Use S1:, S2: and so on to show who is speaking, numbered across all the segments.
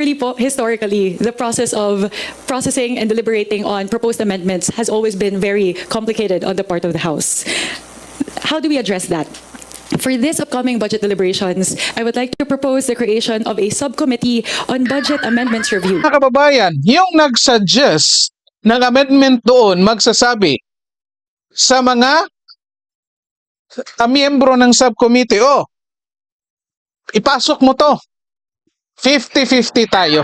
S1: Really po, historically, the process of processing and deliberating on proposed amendments has always been very complicated on the part of the House. How do we address that? For this upcoming budget deliberations, I would like to propose the creation of a subcommittee on budget amendments review.
S2: Kababayan, yung nag-suggest ng amendment doon magsasabi sa mga miyembro ng subcommittee, oh, ipasok mo to. 50-50 tayo.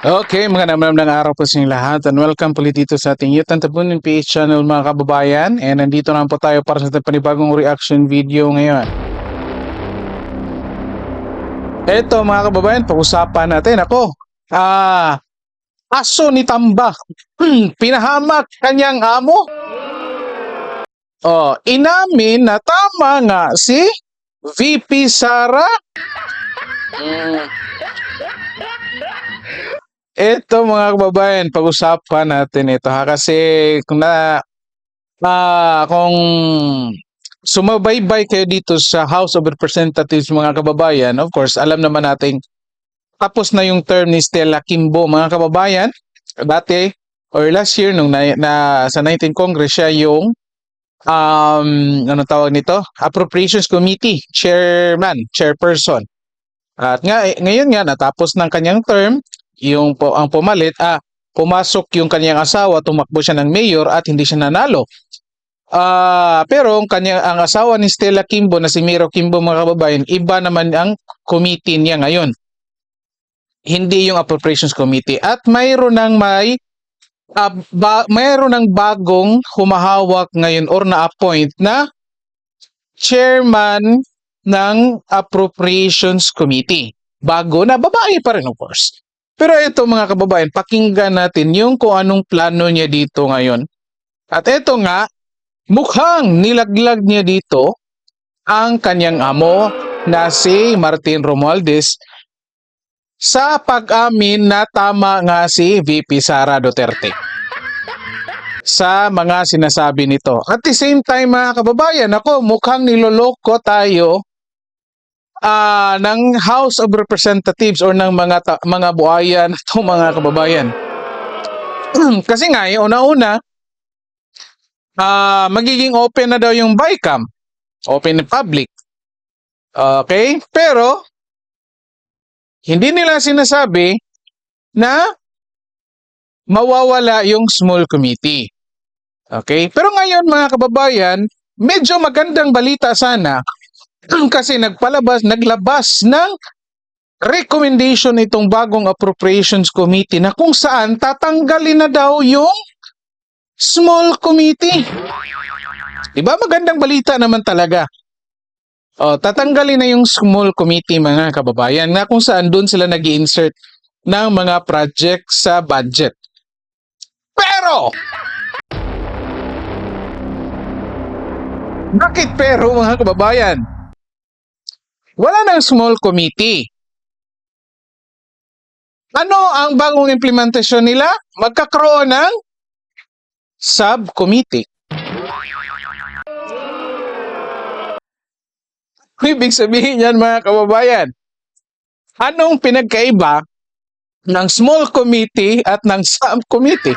S2: Okay, mga naman ng araw po sa inyong lahat and welcome po dito sa ating Youth and PH channel mga kababayan and nandito naman po tayo para sa ating panibagong reaction video ngayon. Eto mga kababayan, pag-usapan natin. Ako, ah, aso ni Tambak, pinahamak kanyang amo. Oh, inamin na tama nga si VP Sara. Mm. Ito mga kababayan, pag-usapan natin ito ha kasi kung na ah, kung sumabaybay kayo dito sa House of Representatives mga kababayan, of course, alam naman nating tapos na yung term ni Stella Kimbo mga kababayan. Dati or last year nung na, na sa 19 Congress siya yung um ano tawag nito? Appropriations Committee chairman, chairperson. At nga ngayon nga natapos ng kanyang term, yung po ang pumalit ah pumasok yung kanyang asawa, tumakbo siya ng mayor at hindi siya nanalo. Ah, pero ang kanya ang asawa ni Stella Kimbo na si Miro Kimbo mga kababayan, iba naman ang committee niya ngayon. Hindi yung appropriations committee at mayroon ng may ah, ba, mayroon ng bagong humahawak ngayon or na-appoint na chairman ng appropriations committee. Bago na babae pa rin of course. Pero ito mga kababayan, pakinggan natin yung kung anong plano niya dito ngayon. At ito nga, mukhang nilaglag niya dito ang kanyang amo na si Martin Romualdez sa pag-amin na tama nga si VP Sara Duterte sa mga sinasabi nito. At the same time mga kababayan, ako mukhang niloloko tayo ah ng House of Representatives or ng mga mga buhayan to mga kababayan. Kasi nga, una-una, ah magiging open na daw yung BICAM. Open in public. Okay? Pero, hindi nila sinasabi na mawawala yung small committee. Okay? Pero ngayon mga kababayan, medyo magandang balita sana kasi nagpalabas, naglabas ng recommendation itong bagong appropriations committee na kung saan tatanggalin na daw yung small committee. Diba magandang balita naman talaga. O, tatanggalin na yung small committee mga kababayan na kung saan doon sila nag insert ng mga project sa budget. Pero, bakit pero mga kababayan? Wala nang small committee. Ano ang bagong implementasyon nila? Magkakaroon ng subcommittee. Ibig sabihin yan mga kababayan, anong pinagkaiba ng small committee at ng subcommittee?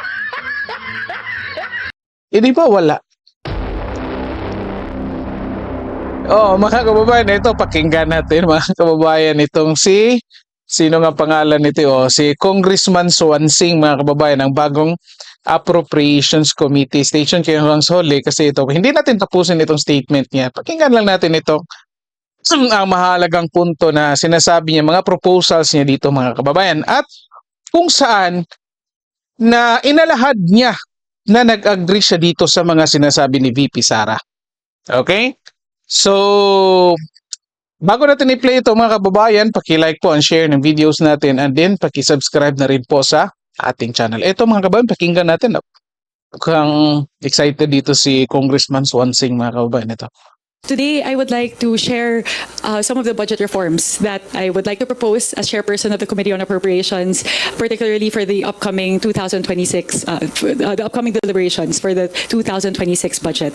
S2: Hindi ba wala? Oh, mga kababayan, ito pakinggan natin mga kababayan itong si sino nga pangalan nito oh, si Congressman Swansing mga kababayan ang bagong Appropriations Committee. Station kayo hanggang huli kasi ito hindi natin tapusin itong statement niya. Pakinggan lang natin ito ang mahalagang punto na sinasabi niya mga proposals niya dito mga kababayan at kung saan na inalahad niya na nag-agree siya dito sa mga sinasabi ni VP Sara. Okay? So, bago natin i-play ito mga kababayan, paki-like po and share ng videos natin and then paki-subscribe na rin po sa ating channel. Ito mga kababayan, pakinggan natin. Mukhang excited dito si Congressman Swansing mga kababayan. Ito.
S1: Today, I would like to share uh, some of the budget reforms that I would like to propose as chairperson of the Committee on Appropriations, particularly for the upcoming 2026, uh, the upcoming deliberations for the 2026 budget.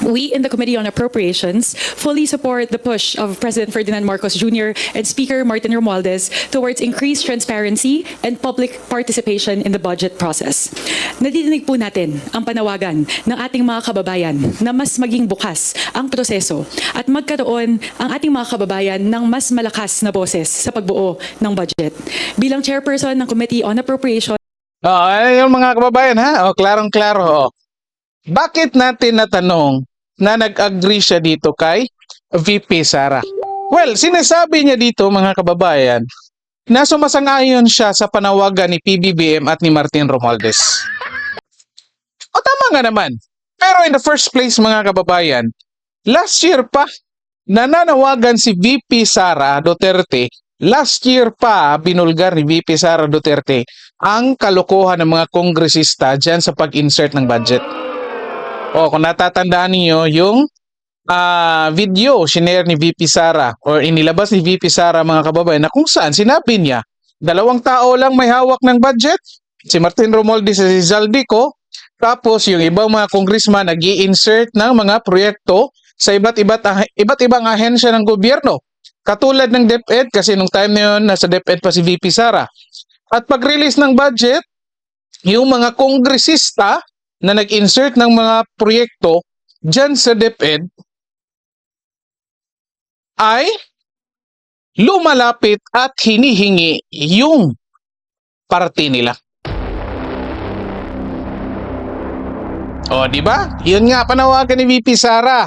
S1: We in the Committee on Appropriations fully support the push of President Ferdinand Marcos Jr. and Speaker Martin Romualdez towards increased transparency and public participation in the budget process. Nadidinig po natin ang panawagan ng ating mga kababayan na mas maging bukas ang proseso at magkaroon ang ating mga kababayan ng mas malakas na boses sa pagbuo ng budget. Bilang chairperson ng Committee on Appropriations,
S2: Oh, ayun mga kababayan ha. Oh, klarong-klaro. Oh. Bakit natin natanong na nag-agree siya dito kay VP Sara? Well, sinasabi niya dito mga kababayan na sumasang-ayon siya sa panawagan ni PBBM at ni Martin Romualdez. O tama nga naman. Pero in the first place mga kababayan, last year pa nananawagan si VP Sara Duterte Last year pa, binulgar ni VP Sara Duterte ang kalokohan ng mga kongresista dyan sa pag-insert ng budget. O kung natatandaan niyo yung ah, video shinare ni VP Sara or inilabas ni VP Sara mga kababayan na kung saan sinabi niya dalawang tao lang may hawak ng budget. Si Martin Romualdez at si Zaldico. Tapos yung ibang mga congressman nag insert ng mga proyekto sa iba't iba't ah- iba't ibang ahensya ng gobyerno. Katulad ng DepEd kasi nung time na yun nasa DepEd pa si VP Sara. At pag-release ng budget yung mga kongresista na nag-insert ng mga proyekto dyan sa DepEd ay lumalapit at hinihingi yung party nila. O, di ba? Yun nga panawagan ni VP Sara.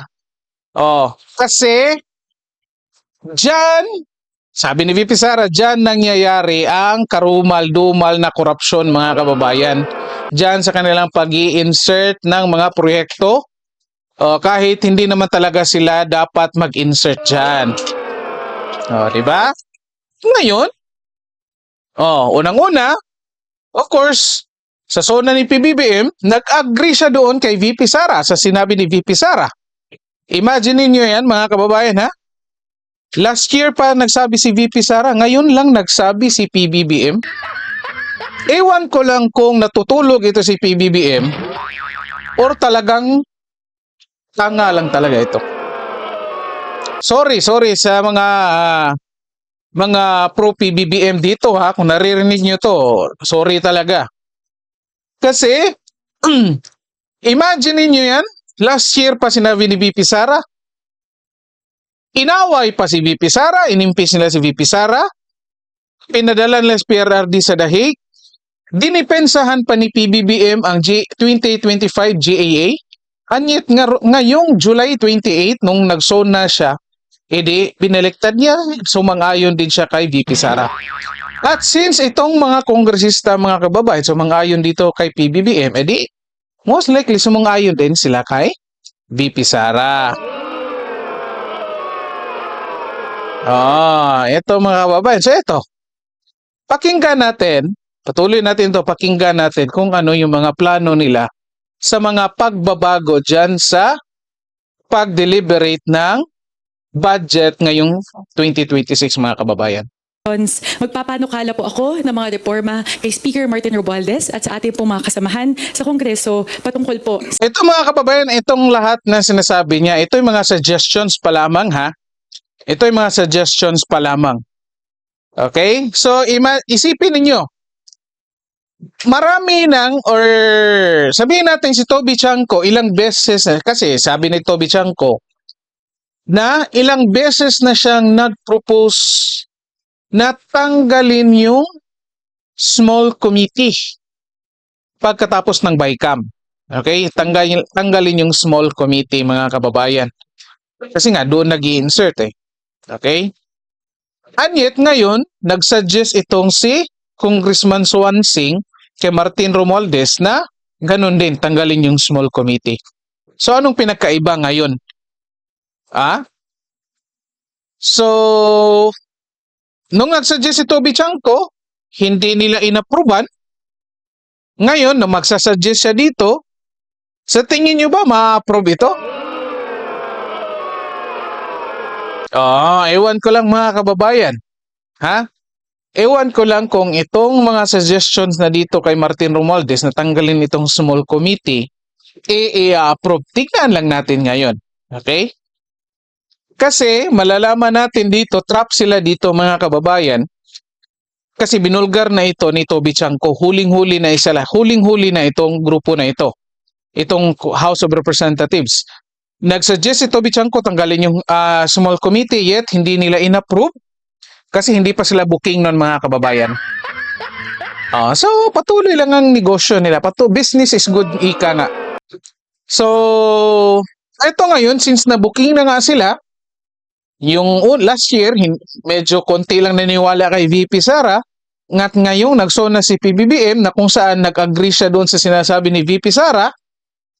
S2: O, kasi dyan, sabi ni VP Sara, dyan nangyayari ang karumal-dumal na korupsyon mga kababayan. Dyan sa kanilang pag insert ng mga proyekto o, kahit hindi naman talaga sila dapat mag-insert dyan. O, di ba? Ngayon, oh, unang-una, of course, sa zona ni PBBM, nag-agree siya doon kay VP Sara sa sinabi ni VP Sara. Imagine niyo yan mga kababayan ha? Last year pa nagsabi si VP Sara, ngayon lang nagsabi si PBBM. Ewan ko lang kung natutulog ito si PBBM or talagang tanga lang talaga ito. Sorry, sorry sa mga ah, mga pro PBBM dito ha, kung naririnig nyo to, sorry talaga. Kasi, imagine niyo yan, last year pa sinabi ni VP Sara, inaway pa si VP Sara, inimpis nila si VP Sara, pinadala nila sa PRRD sa dahig, dinipensahan pa ni PBBM ang G- 2025 GAA, anyit nga, ngayong July 28, nung nag-zone na siya, edi binaliktad niya, sumang-ayon din siya kay VP Sara. At since itong mga kongresista, mga kababayan, sumang-ayon dito kay PBBM, edi most likely sumang-ayon din sila kay VP Sara. Ah, ito mga kababayan. So ito, pakinggan natin, patuloy natin to pakinggan natin kung ano yung mga plano nila sa mga pagbabago dyan sa pag-deliberate ng budget ngayong 2026 mga kababayan.
S1: Magpapanukala po ako ng mga reforma kay Speaker Martin Romualdez at sa ating pong mga kasamahan sa Kongreso patungkol po
S2: Ito mga kababayan, itong lahat na sinasabi niya, ito yung mga suggestions pa lamang ha. Ito yung mga suggestions pa lamang. Okay? So, isipin ninyo, marami nang or sabihin natin si Toby Chanko ilang beses kasi sabi ni Toby Chanko na ilang beses na siyang nag-propose na tanggalin yung small committee pagkatapos ng BICAM. Okay? Tanggalin, tanggalin yung small committee mga kababayan. Kasi nga doon nag insert eh. Okay? And yet ngayon, nag-suggest itong si Congressman Swan Singh kay Martin Romualdez na ganun din, tanggalin yung small committee. So anong pinagkaiba ngayon? Ah? So, nung nag-suggest si Toby Chanko, hindi nila inapprovean. Ngayon, nung magsasuggest siya dito, sa tingin nyo ba ma-approve ito? Ah, ewan ko lang mga kababayan. Ha? Ewan ko lang kung itong mga suggestions na dito kay Martin Romualdez na tanggalin itong small committee i-approve. Tignan lang natin ngayon. Okay? Kasi malalaman natin dito, trap sila dito mga kababayan. Kasi binulgar na ito ni Toby Chanko. Huling-huli na isa lang. Huling-huli na itong grupo na ito. Itong House of Representatives. Nagsuggest si Toby Chanko tanggalin yung ah, small committee yet hindi nila inapprove kasi hindi pa sila booking nun mga kababayan. Ah, so patuloy lang ang negosyo nila. Patu business is good ika nga. So ito ngayon since na booking na nga sila yung un- last year medyo konti lang naniwala kay VP Sara ngat ngayong nagso na si PBBM na kung saan nag-agree siya doon sa sinasabi ni VP Sara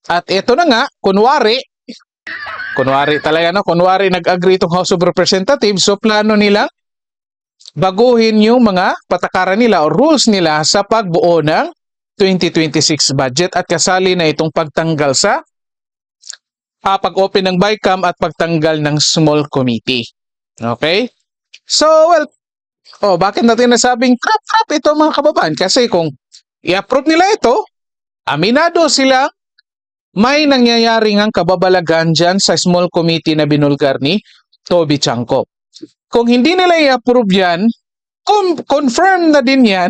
S2: at ito na nga kunwari kunwari talaga no kunwari nag-agree itong House of Representatives so plano nila baguhin yung mga patakaran nila o rules nila sa pagbuo ng 2026 budget at kasali na itong pagtanggal sa ah, pag-open ng BICAM at pagtanggal ng small committee. Okay? So, well, oh, bakit natin nasabing crap-crap ito mga kababayan? Kasi kung i-approve nila ito, aminado sila may nangyayari ngang kababalagan dyan sa small committee na binulgar ni Toby Chanko. Kung hindi nila i-approve yan, con- confirm na din yan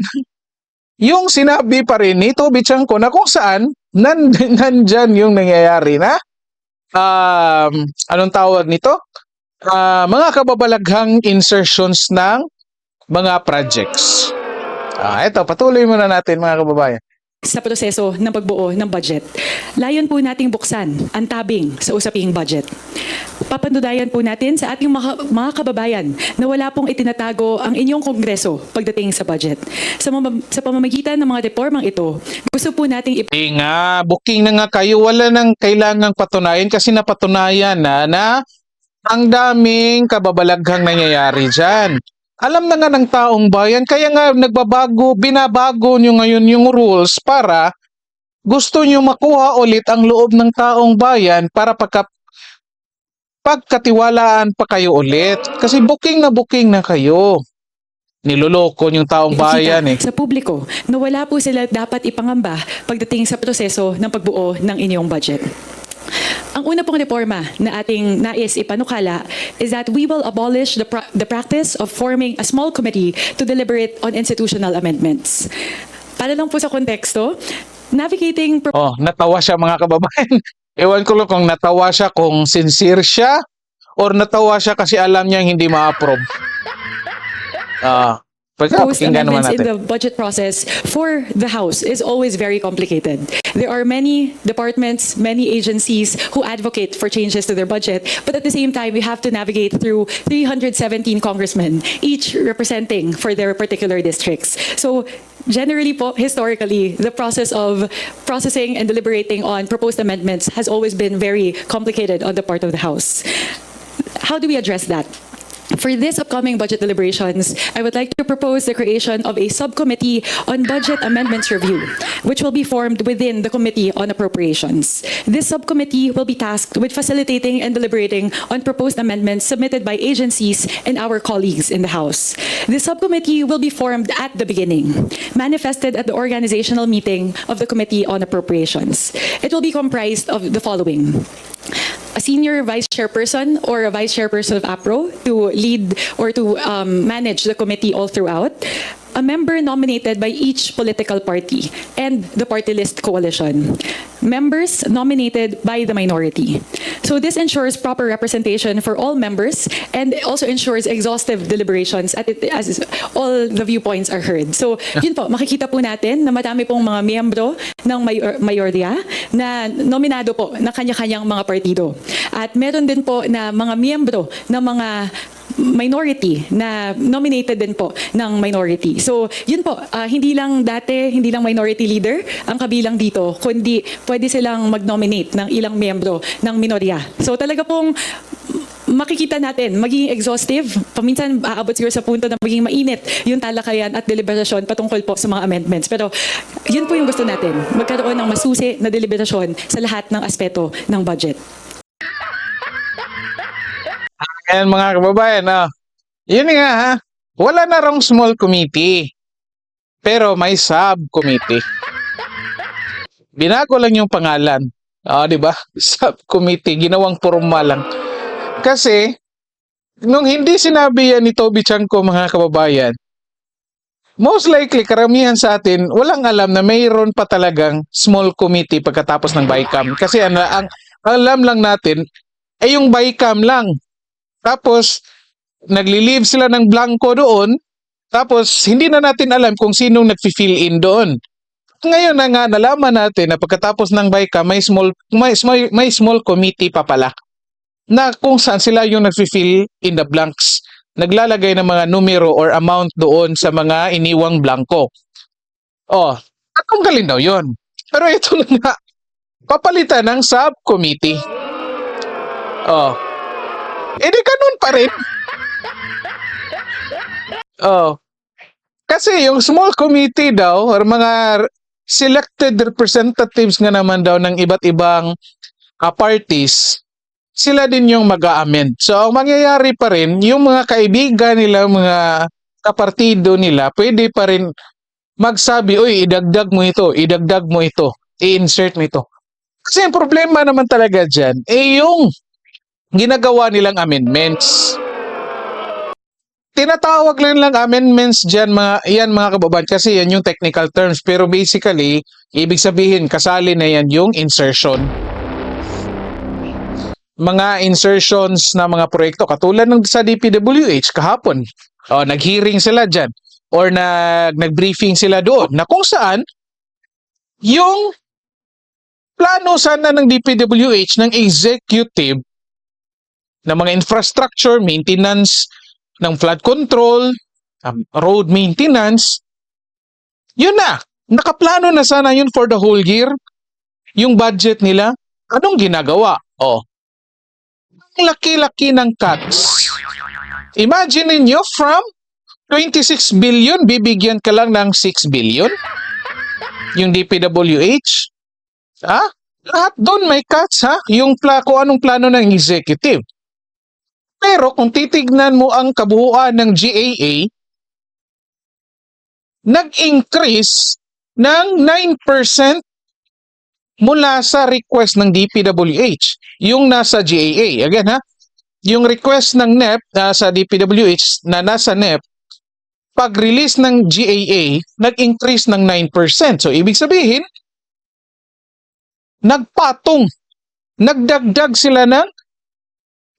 S2: yung sinabi pa rin ni Toby Chanko na kung saan nan nandyan yung nangyayari na um, anong tawag nito? Ah, mga kababalaghang insertions ng mga projects. Ah, ito, patuloy muna natin mga kababayan.
S1: Sa proseso ng pagbuo ng budget. Layon po nating buksan ang tabing sa usaping budget. Papandudayan po natin sa ating mga, mga kababayan na wala pong itinatago ang inyong kongreso pagdating sa budget. Sa, sa pamamagitan ng mga reformang ito, gusto po nating
S2: Eh nga, booking na nga kayo, wala nang kailangang patunayan kasi napatunayan na na ang daming kababalaghang nangyayari dyan. Alam na nga ng taong bayan, kaya nga nagbabago, binabago nyo ngayon yung rules para gusto nyo makuha ulit ang loob ng taong bayan para pagka, pagkatiwalaan pa kayo ulit. Kasi booking na booking na kayo. Niloloko yung taong bayan eh.
S1: sa publiko na wala po sila dapat ipangamba pagdating sa proseso ng pagbuo ng inyong budget. Ang una pong reforma na ating nais ipanukala is that we will abolish the, pra- the practice of forming a small committee to deliberate on institutional amendments. Para lang po sa konteksto, navigating
S2: Oh, natawa siya mga kababayan. Ewan ko lang kung natawa siya kung sincere siya or natawa siya kasi alam niya hindi ma-approve. Ah, pagka
S1: proposed
S2: pakinggan naman
S1: amendments in
S2: natin.
S1: the budget process for the House is always very complicated. There are many departments, many agencies who advocate for changes to their budget, but at the same time, we have to navigate through 317 congressmen, each representing for their particular districts. So generally po, historically, the process of processing and deliberating on proposed amendments has always been very complicated on the part of the House. How do we address that? For this upcoming budget deliberations, I would like to propose the creation of a subcommittee on budget amendments review, which will be formed within the Committee on Appropriations. This subcommittee will be tasked with facilitating and deliberating on proposed amendments submitted by agencies and our colleagues in the House. This subcommittee will be formed at the beginning, manifested at the organizational meeting of the Committee on Appropriations. It will be comprised of the following a senior vice chairperson or a vice chairperson of APRO to lead or to um, manage the committee all throughout, a member nominated by each political party and the party list coalition, members nominated by the minority. So this ensures proper representation for all members and also ensures exhaustive deliberations at it, as all the viewpoints are heard. So yun po, makikita po natin na madami pong mga miyembro ng mayor, mayorya na nominado po ng kanya-kanyang mga partido. At meron din po na mga miyembro ng mga minority na nominated din po ng minority. So, yun po, ah, hindi lang dati, hindi lang minority leader ang kabilang dito, kundi pwede silang mag-nominate ng ilang miyembro ng minorya. So, talaga pong makikita natin, magiging exhaustive, paminsan aabot siguro sa punto na maging mainit yung talakayan at deliberasyon patungkol po sa mga amendments. Pero yun po yung gusto natin, magkaroon ng masusi na deliberasyon sa lahat ng aspeto ng budget.
S2: Ayan mga kababayan, ah. Yun nga ha. Wala na rong small committee. Pero may subcommittee. Binago lang yung pangalan. Ah, di ba? Subcommittee, ginawang formal lang. Kasi, nung hindi sinabi yan ni Toby Chanko, mga kababayan, most likely, karamihan sa atin, walang alam na mayroon pa talagang small committee pagkatapos ng BICAM. Kasi ano, ang alam lang natin, ay yung BICAM lang. Tapos, nagli-leave sila ng blanco doon, tapos hindi na natin alam kung sinong nag-fill in doon. Ngayon na nga nalaman natin na pagkatapos ng BICAM may small may, small may small committee pa pala na kung saan sila yung nag-fill in the blanks. Naglalagay ng mga numero or amount doon sa mga iniwang blanco. Oh, at kung galing daw yun. Pero ito na nga, papalitan ng subcommittee. Oh. Eh di ganun pa rin. Oh. Kasi yung small committee daw or mga selected representatives nga naman daw ng iba't ibang ah, parties, sila din yung mag-a-amend. So, ang mangyayari pa rin, yung mga kaibigan nila, mga kapartido nila, pwede pa rin magsabi, uy, idagdag mo ito, idagdag mo ito, i-insert mo ito. Kasi ang problema naman talaga dyan, eh yung ginagawa nilang amendments. Tinatawag lang lang amendments dyan, mga, yan mga kababayan, kasi yan yung technical terms. Pero basically, ibig sabihin, kasali na yan yung insertion. Mga insertions na mga proyekto, katulad ng sa DPWH kahapon. O, nag-hearing sila dyan. Or nag, nag-briefing sila doon, na kung saan, yung plano sana ng DPWH, ng executive, ng mga infrastructure, maintenance, ng flood control, um, road maintenance, yun na. Nakaplano na sana yun for the whole year. Yung budget nila, anong ginagawa? Oh, ang laki-laki ng cuts. Imagine ninyo from 26 billion, bibigyan ka lang ng 6 billion. Yung DPWH. Ha? Lahat doon may cuts ha? Yung pla kung anong plano ng executive. Pero kung titignan mo ang kabuuan ng GAA, nag-increase ng 9% mula sa request ng DPWH, yung nasa GAA. Again ha, yung request ng NEP na sa DPWH na nasa NEP, pag-release ng GAA, nag-increase ng 9%. So, ibig sabihin, nagpatong, nagdagdag sila ng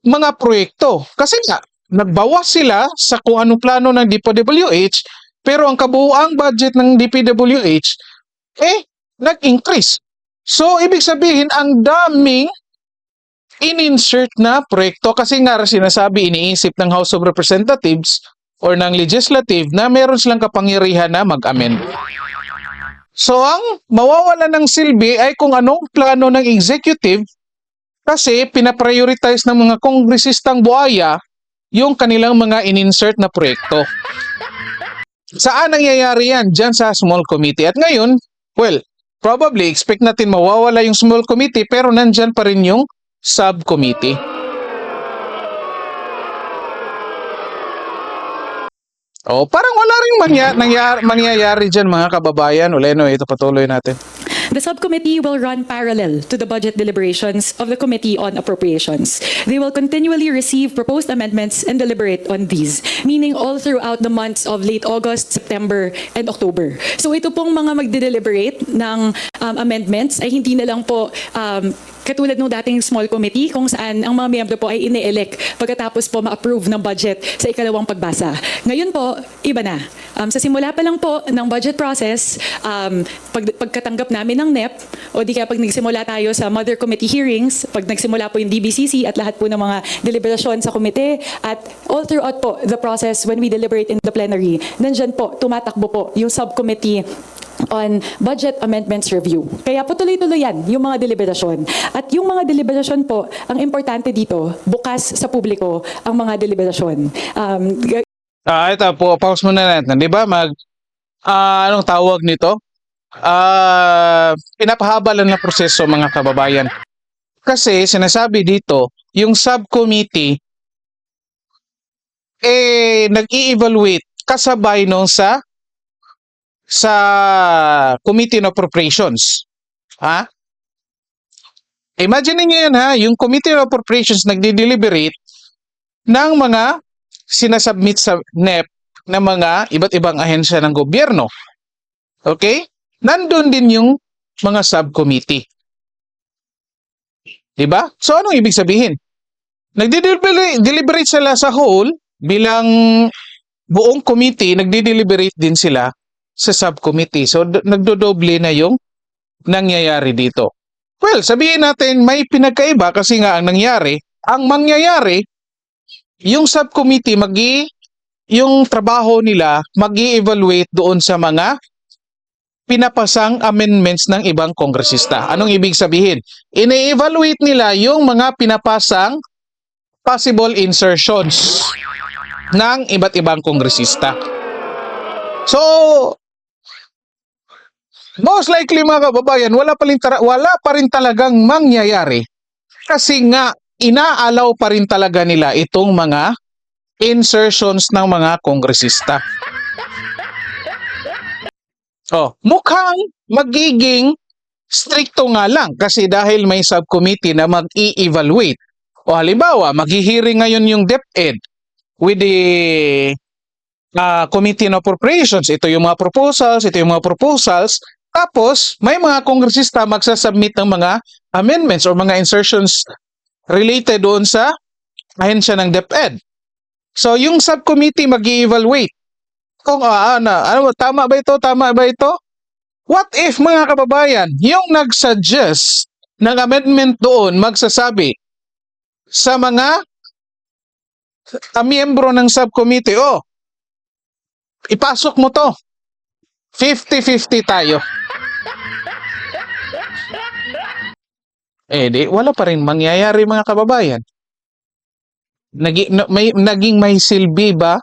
S2: mga proyekto. Kasi nga, nagbawas sila sa kung anong plano ng DPWH, pero ang kabuuang budget ng DPWH, eh, nag-increase. So, ibig sabihin, ang daming in-insert na proyekto kasi nga sinasabi, iniisip ng House of Representatives or ng Legislative na meron silang kapangyarihan na mag-amend. So, ang mawawala ng silbi ay kung anong plano ng executive kasi pinaprioritize ng mga kongresistang buhaya yung kanilang mga in-insert na proyekto. Saan nangyayari yan? Diyan sa small committee. At ngayon, well, probably expect natin mawawala yung small committee pero nandyan pa rin yung subcommittee. Oh, parang wala ring mangya, nangyari, mangyayari dyan mga kababayan. Uleno, ito patuloy natin.
S1: The subcommittee will run parallel to the budget deliberations of the Committee on Appropriations. They will continually receive proposed amendments and deliberate on these, meaning all throughout the months of late August, September, and October. So ito pong mga magde-deliberate ng um, amendments ay hindi na lang po um, katulad ng dating small committee kung saan ang mga miyembro po ay ine-elect pagkatapos po ma-approve ng budget sa ikalawang pagbasa. Ngayon po, iba na. Um, sa simula pa lang po ng budget process, um, pag, pagkatanggap namin ng NEP, o di kaya pag nagsimula tayo sa mother committee hearings, pag nagsimula po yung DBCC at lahat po ng mga deliberasyon sa komite, at all throughout po the process when we deliberate in the plenary, nandyan po, tumatakbo po yung subcommittee on budget amendments review. Kaya po tuloy-tuloy yan, yung mga deliberasyon. At yung mga deliberasyon po, ang importante dito, bukas sa publiko ang mga deliberasyon. Um,
S2: Ah, ito po, pause muna natin. 'Di ba? Mag ah, anong tawag nito? Ah, pinapahaba lang na proseso mga kababayan. Kasi sinasabi dito, yung subcommittee eh nag-i-evaluate kasabay nung sa sa Committee on Appropriations. Ha? imagine niyo yan ha, yung Committee on Appropriations nagdi-deliberate ng mga sinasubmit sa NEP ng mga iba't ibang ahensya ng gobyerno. Okay? Nandun din yung mga subcommittee. Diba? So, anong ibig sabihin? Nagdi-deliberate deliberate sila sa whole bilang buong committee, nagdi-deliberate din sila sa subcommittee. So, nagdodoble na yung nangyayari dito. Well, sabihin natin may pinagkaiba kasi nga ang nangyari, ang mangyayari, yung subcommittee magi yung trabaho nila magi evaluate doon sa mga pinapasang amendments ng ibang kongresista. Anong ibig sabihin? Ine-evaluate nila yung mga pinapasang possible insertions ng iba't ibang kongresista. So, most likely mga kababayan, wala pa rin, wala pa rin talagang mangyayari kasi nga inaalaw pa rin talaga nila itong mga insertions ng mga kongresista. Oh, mukhang magiging stricto nga lang kasi dahil may subcommittee na mag-i-evaluate. O halimbawa, maghihiring ngayon yung DepEd with the uh, Committee on Appropriations. Ito yung mga proposals, ito yung mga proposals. Tapos, may mga kongresista magsasubmit ng mga amendments or mga insertions related doon sa ahensya ng DepEd. So, yung subcommittee mag-i-evaluate. Kung ano, ano, tama ba ito? Tama ba ito? What if mga kababayan, yung nag-suggest ng amendment doon magsasabi sa mga uh, miyembro ng subcommittee, oh, ipasok mo to. 50-50 tayo. Eh, di, wala pa rin mangyayari mga kababayan. Nagi, na- may, naging may silbi ba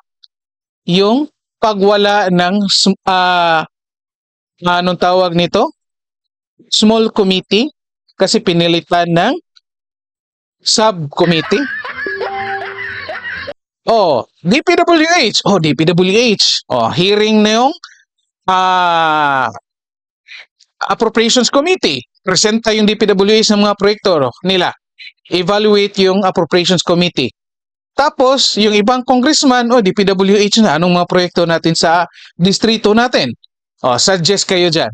S2: yung pagwala ng ah anong tawag nito? Small committee kasi pinilitan ng subcommittee. Oh, DPWH. Oh, DPWH. Oh, hearing na yung ah appropriations committee. Presenta yung DPWH ng mga proyekto nila. Evaluate yung appropriations committee. Tapos, yung ibang congressman, oh, DPWH na, anong mga proyekto natin sa distrito natin? Oh, suggest kayo dyan.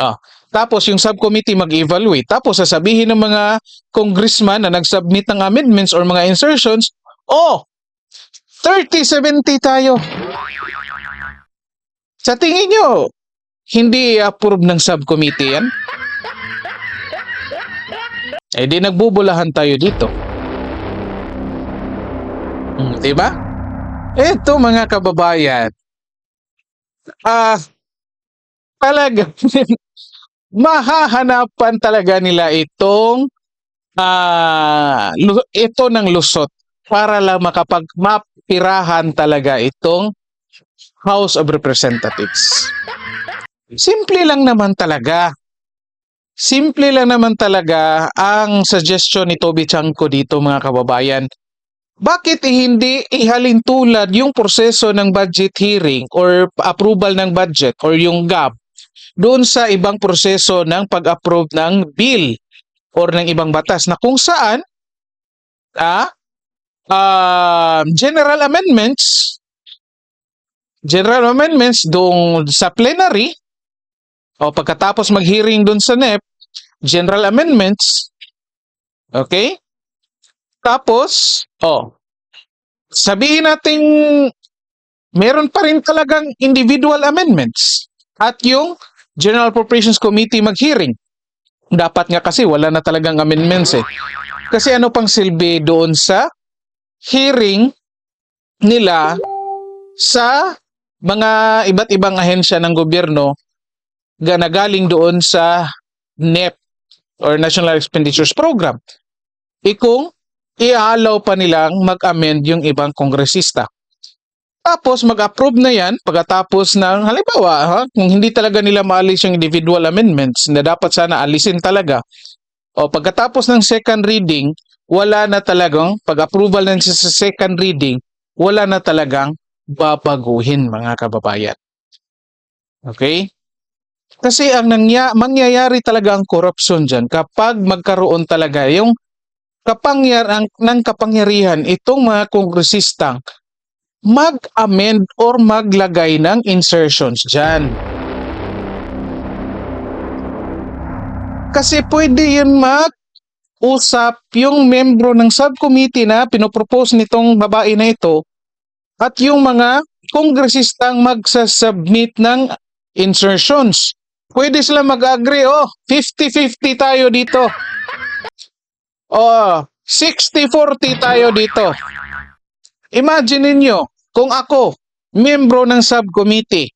S2: Oh. Tapos, yung subcommittee mag-evaluate. Tapos, sasabihin ng mga congressman na nag-submit ng amendments or mga insertions, oh, 30-70 tayo. Sa tingin nyo, hindi approve ng subcommittee yan? Eh di nagbubulahan tayo dito. Hmm, di ba? Ito mga kababayan. Ah, talaga mahahanapan talaga nila itong ah lu- ito ng lusot para lang makapag mapirahan talaga itong House of Representatives. Simple lang naman talaga. Simple lang naman talaga ang suggestion ni Toby Chanko dito mga kababayan. Bakit hindi ihalin tulad yung proseso ng budget hearing or approval ng budget or yung GAB doon sa ibang proseso ng pag-approve ng bill or ng ibang batas na kung saan ah, ah, general amendments general amendments doon sa plenary o pagkatapos mag-hearing doon sa NEP general amendments okay tapos oh. sabihin natin meron pa rin talagang individual amendments at yung General Appropriations Committee mag-hearing. Dapat nga kasi wala na talagang amendments eh. Kasi ano pang silbi doon sa hearing nila sa mga iba't ibang ahensya ng gobyerno na galing doon sa NEP or National Expenditures Program. E kung i-allow pa nilang mag-amend yung ibang kongresista. Tapos mag-approve na yan pagkatapos ng halimbawa ha, kung hindi talaga nila maalis yung individual amendments na dapat sana alisin talaga. O pagkatapos ng second reading, wala na talagang pag-approval ng sa second reading, wala na talagang babaguhin mga kababayan. Okay? Kasi ang nangya, mangyayari talaga ang corruption dyan kapag magkaroon talaga yung kapangyar ang, ng kapangyarihan itong mga kongresistang mag-amend or maglagay ng insertions dyan. Kasi pwede yun mag-usap yung membro ng subcommittee na pinopropose nitong babae na ito at yung mga kongresistang magsasubmit ng insertions. Pwede sila mag-agree, oh, 50-50 tayo dito. Oh, 60-40 tayo dito. Imagine niyo kung ako, membro ng subcommittee.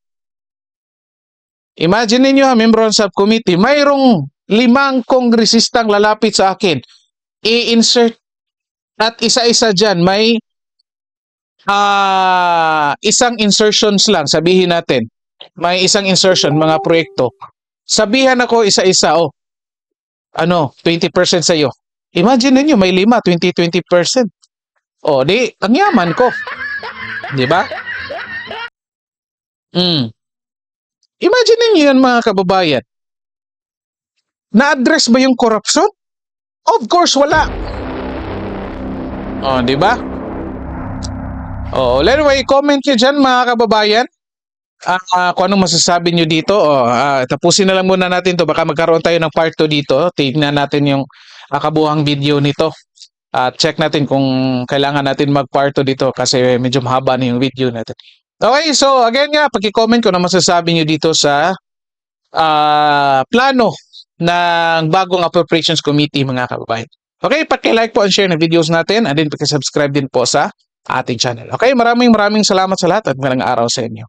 S2: Imagine niyo ha, membro ng subcommittee, mayroong limang kongresistang lalapit sa akin. I-insert at isa-isa dyan, may ah isang insertions lang, sabihin natin. May isang insertion, mga proyekto. Sabihan ako isa-isa, oh, ano, 20% sa'yo. Imagine niyo may lima, 20-20%. O, di, ang yaman ko. Di ba? Mm. Imagine niyo yan mga kababayan. Na-address ba yung corruption? Of course, wala. O, di ba? O, anyway, comment nyo dyan mga kababayan. Ah, ah, kung anong masasabi nyo dito. O, ah, tapusin na lang muna natin to Baka magkaroon tayo ng part 2 dito. Tignan natin yung ah, kabuhang video nito. At check natin kung kailangan natin mag-part 2 dito kasi medyo mahaba na yung video natin. Okay, so again nga, pag-comment ko na masasabi nyo dito sa ah, plano ng bagong appropriations committee mga kababayan. Okay, paki-like po and share ng videos natin and then paki-subscribe din po sa ating channel. Okay, maraming maraming salamat sa lahat at magandang araw sa inyo.